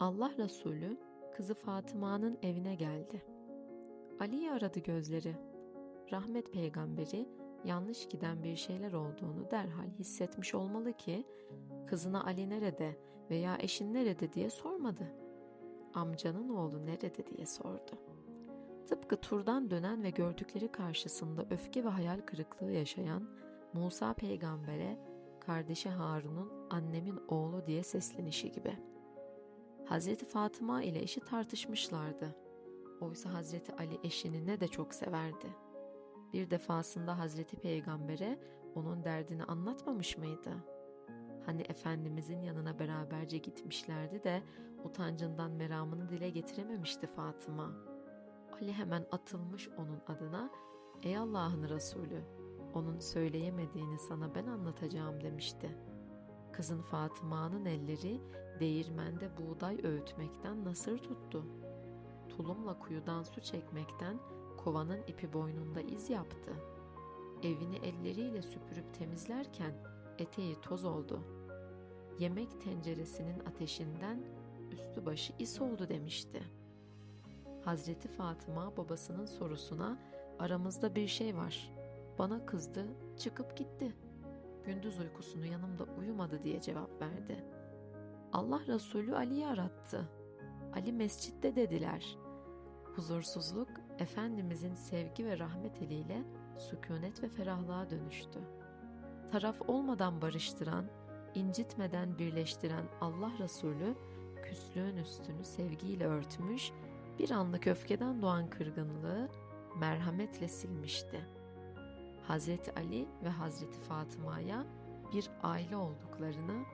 Allah Resulü kızı Fatıma'nın evine geldi. Ali'yi aradı gözleri. Rahmet peygamberi yanlış giden bir şeyler olduğunu derhal hissetmiş olmalı ki kızına Ali nerede veya eşin nerede diye sormadı. Amcanın oğlu nerede diye sordu. Tıpkı turdan dönen ve gördükleri karşısında öfke ve hayal kırıklığı yaşayan Musa peygambere kardeşi Harun'un annemin oğlu diye seslenişi gibi. Hazreti Fatıma ile eşi tartışmışlardı. Oysa Hazreti Ali eşini ne de çok severdi. Bir defasında Hazreti Peygamber'e onun derdini anlatmamış mıydı? Hani Efendimizin yanına beraberce gitmişlerdi de utancından meramını dile getirememişti Fatıma. Ali hemen atılmış onun adına, ''Ey Allah'ın Resulü, onun söyleyemediğini sana ben anlatacağım.'' demişti. Kızın Fatıma'nın elleri değirmende buğday öğütmekten nasır tuttu. Tulumla kuyudan su çekmekten kovanın ipi boynunda iz yaptı. Evini elleriyle süpürüp temizlerken eteği toz oldu. Yemek tenceresinin ateşinden üstü başı is oldu demişti. Hazreti Fatıma babasının sorusuna aramızda bir şey var. Bana kızdı, çıkıp gitti. Gündüz uykusunu yanımda uyumadı diye cevap verdi. Allah Resulü Ali'yi arattı. Ali mescitte dediler. Huzursuzluk Efendimizin sevgi ve rahmet eliyle sükunet ve ferahlığa dönüştü. Taraf olmadan barıştıran, incitmeden birleştiren Allah Resulü küslüğün üstünü sevgiyle örtmüş, bir anlık öfkeden doğan kırgınlığı merhametle silmişti. Hazreti Ali ve Hazreti Fatıma'ya bir aile olduklarını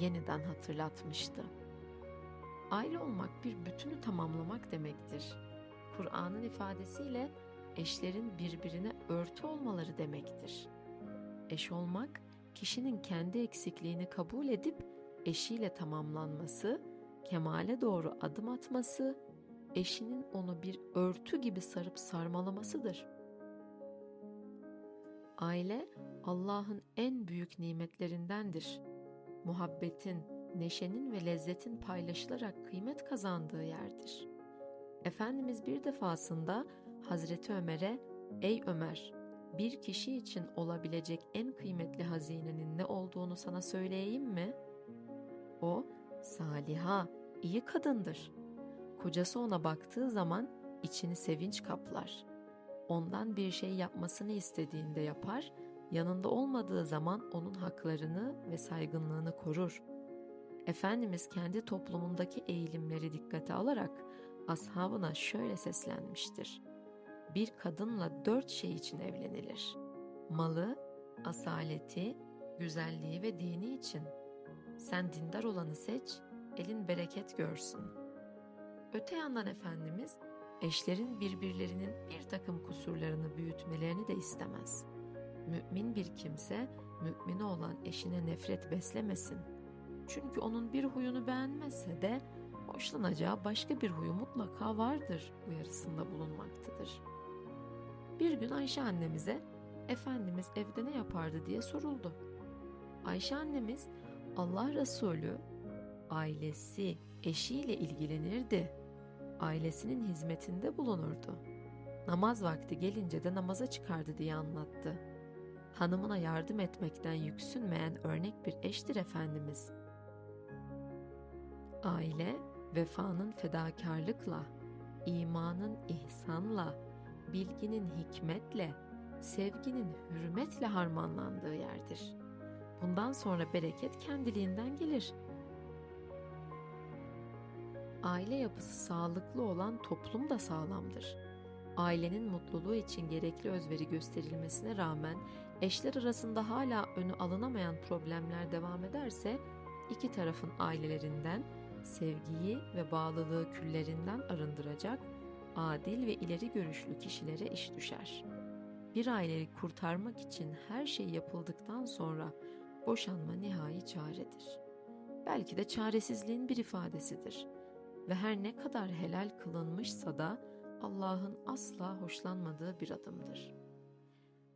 yeniden hatırlatmıştı. Aile olmak bir bütünü tamamlamak demektir. Kur'an'ın ifadesiyle eşlerin birbirine örtü olmaları demektir. Eş olmak, kişinin kendi eksikliğini kabul edip eşiyle tamamlanması, kemale doğru adım atması, eşinin onu bir örtü gibi sarıp sarmalamasıdır. Aile Allah'ın en büyük nimetlerindendir. Muhabbetin, neşenin ve lezzetin paylaşılarak kıymet kazandığı yerdir. Efendimiz bir defasında Hazreti Ömer'e "Ey Ömer, bir kişi için olabilecek en kıymetli hazinenin ne olduğunu sana söyleyeyim mi?" O, "Saliha, iyi kadındır." Kocası ona baktığı zaman içini sevinç kaplar. Ondan bir şey yapmasını istediğinde yapar, yanında olmadığı zaman onun haklarını ve saygınlığını korur. Efendimiz kendi toplumundaki eğilimleri dikkate alarak ashabına şöyle seslenmiştir. Bir kadınla dört şey için evlenilir. Malı, asaleti, güzelliği ve dini için. Sen dindar olanı seç, elin bereket görsün. Öte yandan Efendimiz, eşlerin birbirlerinin bir takım kusurlarını büyütmelerini de istemez. Mümin bir kimse, mümini olan eşine nefret beslemesin. Çünkü onun bir huyunu beğenmezse de hoşlanacağı başka bir huyu mutlaka vardır uyarısında bulunmaktadır. Bir gün Ayşe annemize Efendimiz evde ne yapardı diye soruldu. Ayşe annemiz Allah Resulü ailesi, eşiyle ilgilenirdi. Ailesinin hizmetinde bulunurdu. Namaz vakti gelince de namaza çıkardı diye anlattı. Hanımına yardım etmekten yüksünmeyen örnek bir eştir Efendimiz. Aile, vefanın fedakarlıkla, imanın ihsanla, bilginin hikmetle, sevginin hürmetle harmanlandığı yerdir. Bundan sonra bereket kendiliğinden gelir. Aile yapısı sağlıklı olan toplum da sağlamdır. Ailenin mutluluğu için gerekli özveri gösterilmesine rağmen eşler arasında hala önü alınamayan problemler devam ederse iki tarafın ailelerinden sevgiyi ve bağlılığı küllerinden arındıracak adil ve ileri görüşlü kişilere iş düşer. Bir aileyi kurtarmak için her şey yapıldıktan sonra boşanma nihai çaredir. Belki de çaresizliğin bir ifadesidir. Ve her ne kadar helal kılınmışsa da Allah'ın asla hoşlanmadığı bir adımdır.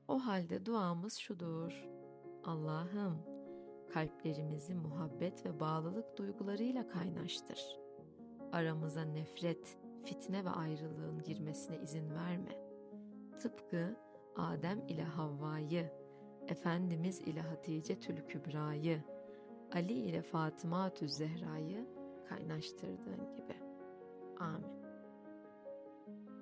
O halde duamız şudur. Allah'ım kalplerimizi muhabbet ve bağlılık duygularıyla kaynaştır. Aramıza nefret, fitne ve ayrılığın girmesine izin verme. Tıpkı Adem ile Havva'yı, Efendimiz ile Hatice Tül Kübra'yı, Ali ile Fatıma Tüz Zehra'yı kaynaştırdığın gibi. Amin. thank you